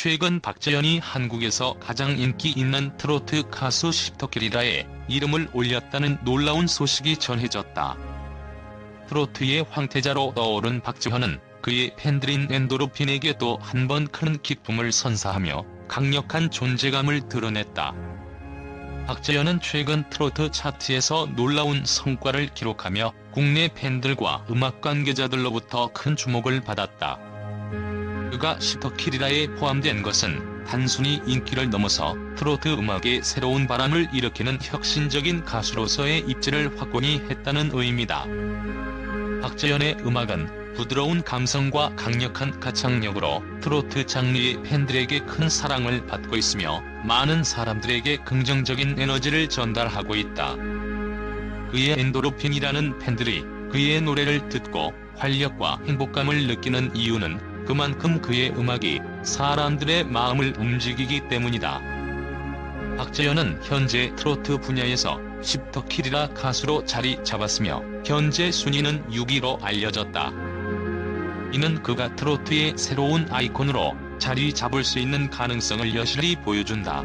최근 박재현이 한국에서 가장 인기 있는 트로트 가수 십터키리라에 이름을 올렸다는 놀라운 소식이 전해졌다. 트로트의 황태자로 떠오른 박재현은 그의 팬들인 엔도르핀에게 또 한 번 큰 기쁨을 선사하며 강력한 존재감을 드러냈다. 박재현은 최근 트로트 차트에서 놀라운 성과를 기록하며 국내 팬들과 음악 관계자들로부터 큰 주목을 받았다. 그가 시터키리라에 포함된 것은 단순히 인기를 넘어서 트로트 음악에 새로운 바람을 일으키는 혁신적인 가수로서의 입지를 확고히 했다는 의미다. 박재현의 음악은 부드러운 감성과 강력한 가창력으로 트로트 장르의 팬들에게 큰 사랑을 받고 있으며 많은 사람들에게 긍정적인 에너지를 전달하고 있다. 그의 엔도르핀이라는 팬들이 그의 노래를 듣고 활력과 행복감을 느끼는 이유는 그만큼 그의 음악이 사람들의 마음을 움직이기 때문이다. 박재현은 현재 트로트 분야에서 십터키리라 가수로 자리 잡았으며 현재 순위는 6위로 알려졌다. 이는 그가 트로트의 새로운 아이콘으로 자리 잡을 수 있는 가능성을 여실히 보여준다.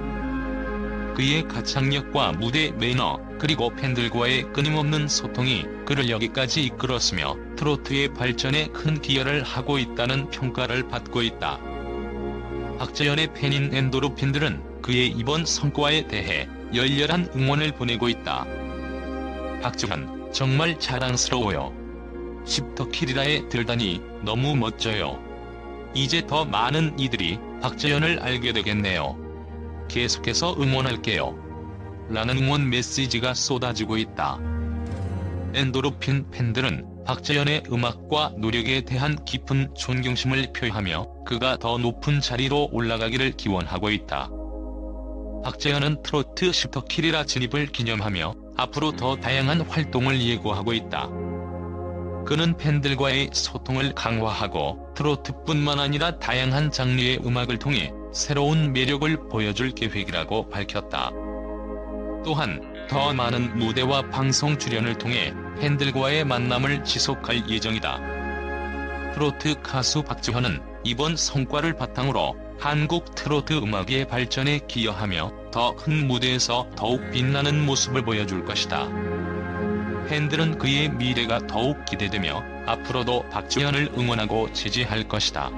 그의 가창력과 무대 매너, 그리고 팬들과의 끊임없는 소통이 그를 여기까지 이끌었으며 트로트의 발전에 큰 기여를 하고 있다는 평가를 받고 있다. 박재현의 팬인 엔도르핀들은 그의 이번 성과에 대해 열렬한 응원을 보내고 있다. 박재현, 정말 자랑스러워요. 십터키리라에 들다니 너무 멋져요. 이제 더 많은 이들이 박재현을 알게 되겠네요. 계속해서 응원할게요. 라는 응원 메시지가 쏟아지고 있다. 엔도르핀 팬들은 박재현의 음악과 노력에 대한 깊은 존경심을 표하며 그가 더 높은 자리로 올라가기를 기원하고 있다. 박재현은 트로트 십터키리라 진입을 기념하며 앞으로 더 다양한 활동을 예고하고 있다. 그는 팬들과의 소통을 강화하고 트로트뿐만 아니라 다양한 장르의 음악을 통해 새로운 매력을 보여줄 계획이라고 밝혔다. 또한 더 많은 무대와 방송 출연을 통해 팬들과의 만남을 지속할 예정이다. 트로트 가수 박지현은 이번 성과를 바탕으로 한국 트로트 음악의 발전에 기여하며 더 큰 무대에서 더욱 빛나는 모습을 보여줄 것이다. 팬들은 그의 미래가 더욱 기대되며 앞으로도 박지현을 응원하고 지지할 것이다.